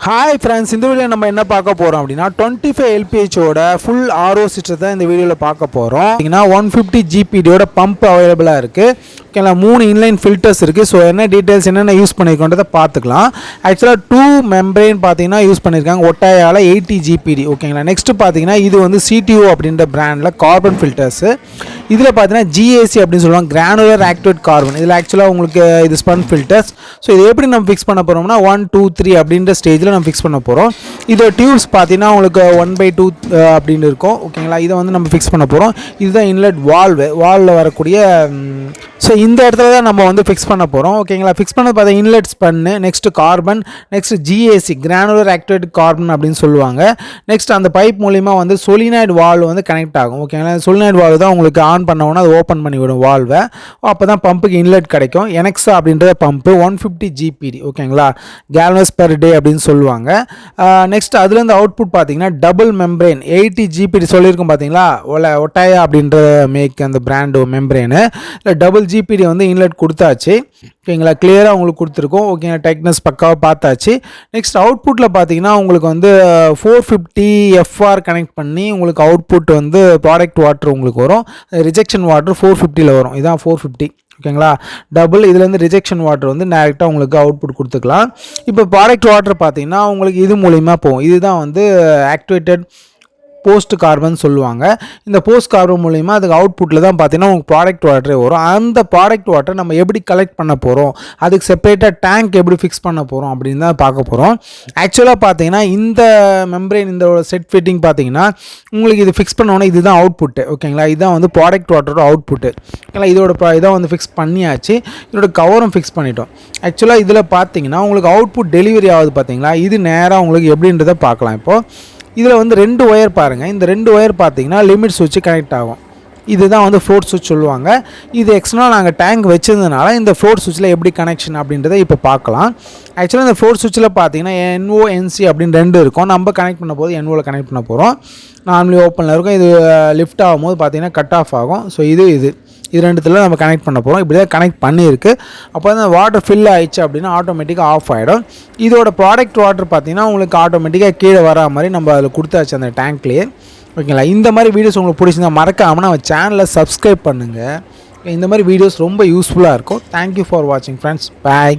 Hi friends இந்த video நம்ம என்ன பார்க்க போகிறோம் அப்படின்னா டுவெண்ட்டி ஃபைவ் எல்பிஹெச்சோட ஃபுல் ஆர்ஓ சிஸ்டத்தை இந்த வீடியோவில் பார்க்க போகிறோம் பார்த்தீங்கன்னா ஒன் ஃபிஃப்டி ஜிபிடியோட பம்ப் அவைலபிளாக இருக்குது ஓகேங்களா மூணு இன்லைன் ஃபில்டர்ஸ் இருக்குது ஸோ என்ன டீட்டெயில்ஸ் என்னென்ன யூஸ் பண்ணியிருக்கோன்றதை பார்த்துக்கலாம். ஆக்சுவலாக டூ மெம்பரேன் பார்த்தீங்கன்னா யூஸ் பண்ணியிருக்காங்க ஒட்டாயால் எயிட்டி ஜிபிடி ஓகேங்களா நெக்ஸ்ட்டு பார்த்தீங்கன்னா இது வந்து சிடிஓ அப்படின்ற பிராண்டில் கார்பன் ஃபில்டர்ஸு இதில் பார்த்தீங்கன்னா ஜிஏசி அப்படின்னு சொல்லுவாங்க. கிரானுலர் ஆக்டிவேட் கார்பன் இதில் ஆக்சுவலாக உங்களுக்கு இது ஸ்பன் ஃபில்டர்ஸ் ஸோ இது எப்படி நம்ம ஃபிக்ஸ் பண்ண போகிறோம்னா ஒன் டூ த்ரீ அப்படின்ற ஸ்டேஜில் நம்ம ஃபிக்ஸ் பண்ண போகிறோம் இதோட டியூப்ஸ் பார்த்தீங்கன்னா உங்களுக்கு ஒன் பை டூ அப்படின்னு இருக்கும். ஓகேங்களா இதை வந்து நம்ம ஃபிக்ஸ் பண்ண போகிறோம் இதுதான் இன்லெட் வால்வு வாலில் வரக்கூடிய ஸோ இந்த இடத்துல தான் நம்ம வந்து ஃபிக்ஸ் பண்ண போகிறோம் ஓகேங்களா ஃபிக்ஸ் பண்ணது பார்த்தா இன்லெட்ஸ் பண்ணு next carbon next GAC granular activate carbon அப்படின்னு சொல்லுவாங்க. நெக்ஸ்ட் அந்த பைப் மூலிமா வந்து சொலினாய்டு வால்வ் வந்து கனெக்ட் ஆகும். ஓகேங்களா சொலினாய்டு வால்வ் தான் உங்களுக்கு ஆன் பண்ண உடனே அது ஓப்பன் பண்ணி விடும் வால்வை அப்போ தான் பம்புக்கு இன்லெட் கிடைக்கும். எனக்ஸா அப்படின்றத பம்பு ஒன் ஃபிஃப்டி ஜிபிடி ஓகேங்களா கேலனஸ் பெர் டே அப்படின்னு சொல்லுவாங்க. நெக்ஸ்ட் அதுலேருந்து அவுட்புட் பார்த்தீங்கன்னா டபுள் மெம்பரேன் எயிட்டி ஜிபிடி சொல்லியிருக்கோம் பார்த்தீங்களா? ஒல ஒட்டாயா அப்படின்ற மேக் அந்த பிராண்டு மெம்பரேனு இல்லை டபுள் ஜிபிடி வந்து இன்லெட் கொடுத்தாச்சு. ஓகேங்களா? கிளியராக உங்களுக்கு கொடுத்துருக்கோம். ஓகேங்களா? டெக்னஸ் பக்காவாக பார்த்தாச்சு. நெக்ஸ்ட் அவுட்புட்டில் பார்த்தீங்கன்னா உங்களுக்கு வந்து ஃபோர் ஃபிஃப்டி எஃப்ஆர் கனெக்ட் பண்ணி உங்களுக்கு அவுட்புட் வந்து ப்ராடக்ட் வாட்டர் உங்களுக்கு வரும். ரிஜெக்ஷன் வாட்டர் ஃபோர் ஃபிஃப்டியில் வரும். இதுதான் ஃபோர் ஃபிஃப்டி ஓகேங்களா? டபுள் இதுலேருந்து ரிஜெக்ஷன் வாட்டர் வந்து டேரெக்டாக உங்களுக்கு அவுட்புட் கொடுத்துக்கலாம். இப்போ ப்ராடக்ட் வாட்டர் பார்த்தீங்கன்னா உங்களுக்கு இது மூலிமா போகும். இதுதான் வந்து ஆக்டிவேட்டட் போஸ்ட் கார்பன் சொல்லுவாங்க. இந்த போஸ்ட் கார்பன் மூலிமா அதுக்கு அவுட்புட்டில் தான் பார்த்தீங்கன்னா உங்களுக்கு ப்ராடக்ட் வாட்டரே வரும். அந்த ப்ராடக்ட் வாட்டர் நம்ம எப்படி கலெக்ட் பண்ண போகிறோம் அதுக்கு செப்பரேட்டாக டேங்க் எப்படி ஃபிக்ஸ் பண்ண போகிறோம் அப்படின்னு தான் பார்க்க போகிறோம் ஆக்சுவலாக பார்த்தீங்கன்னா இந்த மெம்பரேன் இந்த செட் ஃபிட்டிங் பார்த்தீங்கன்னா உங்களுக்கு இது ஃபிக்ஸ் பண்ணோன்னே இதுதான் அவுட்புட்டு ஓகேங்களா இதுதான் வந்து ப்ராடக்ட் வாட்டரோட அவுட்புட்டு ஓகேங்களா? இதோட இதான் வந்து ஃபிக்ஸ் பண்ணியாச்சு. இதோட கவரும் ஃபிக்ஸ் பண்ணிட்டோம். ஆக்சுவலாக இதில் பார்த்தீங்கன்னா உங்களுக்கு அவுட்புட் டெலிவரி ஆகுது பார்த்தீங்களா இது நேராக உங்களுக்கு எப்படின்றத பார்க்கலாம் இப்போது இதில் வந்து ரெண்டு ஒயர் பாருங்கள் இந்த ரெண்டு ஒயர் பார்த்தீங்கன்னா லிமிட் சுவிட்ச் கனெக்ட் ஆகும். இதுதான் வந்து ஃப்ளோட் சுவிட்ச் சொல்லுவாங்க. இது எக்ஸ்ட்ரா நாங்கள் டேங்க் வச்சிருந்தனால இந்த ஃப்ளோட் சுவிட்சில் எப்படி கனெக்ஷன் அப்படின்றத இப்போ பார்க்கலாம். ஆக்சுவலாக இந்த ஃப்ளோட் சுவிட்சில் பார்த்தீங்கன்னா என்ஓ என்சி அப்படின்னு ரெண்டு இருக்கும். நம்ம கனெக்ட் பண்ண போது என்ஓவில் கனெக்ட் பண்ண போகிறோம் நார்மலி ஓப்பனில் இருக்கும். இது லிஃப்ட் ஆகும்போது பார்த்தீங்கன்னா கட் ஆஃப் ஆகும். ஸோ இது இது. இது ரெண்டுத்தில் நம்ம கனெக்ட் பண்ண போகிறோம் இப்படி தான் கனெக்ட் பண்ணியிருக்கு. அப்போ அந்த வாட்டர் ஃபில் ஆயிடுச்சு அப்படின்னா ஆட்டோமேட்டிக்காக ஆஃப் ஆகிடும் இதோட ப்ராடக்ட் வாட்டர் பார்த்திங்கன்னா உங்களுக்கு ஆட்டோமேட்டிக்காக கீழே வரா மாதிரி நம்ம அதில் கொடுத்தாச்சு அந்த டேங்க்லேயே ஓகேங்களா? இந்த மாதிரி வீடியோஸ் உங்களுக்கு பிடிச்சிருந்தா மறக்காமல் நம்ம சேனலை சப்ஸ்கிரைப் பண்ணுங்கள் இந்த மாதிரி வீடியோஸ் ரொம்ப யூஸ்ஃபுல்லாக இருக்கும். தேங்க்யூ ஃபார் வாட்சிங் ஃப்ரெண்ட்ஸ் பாய்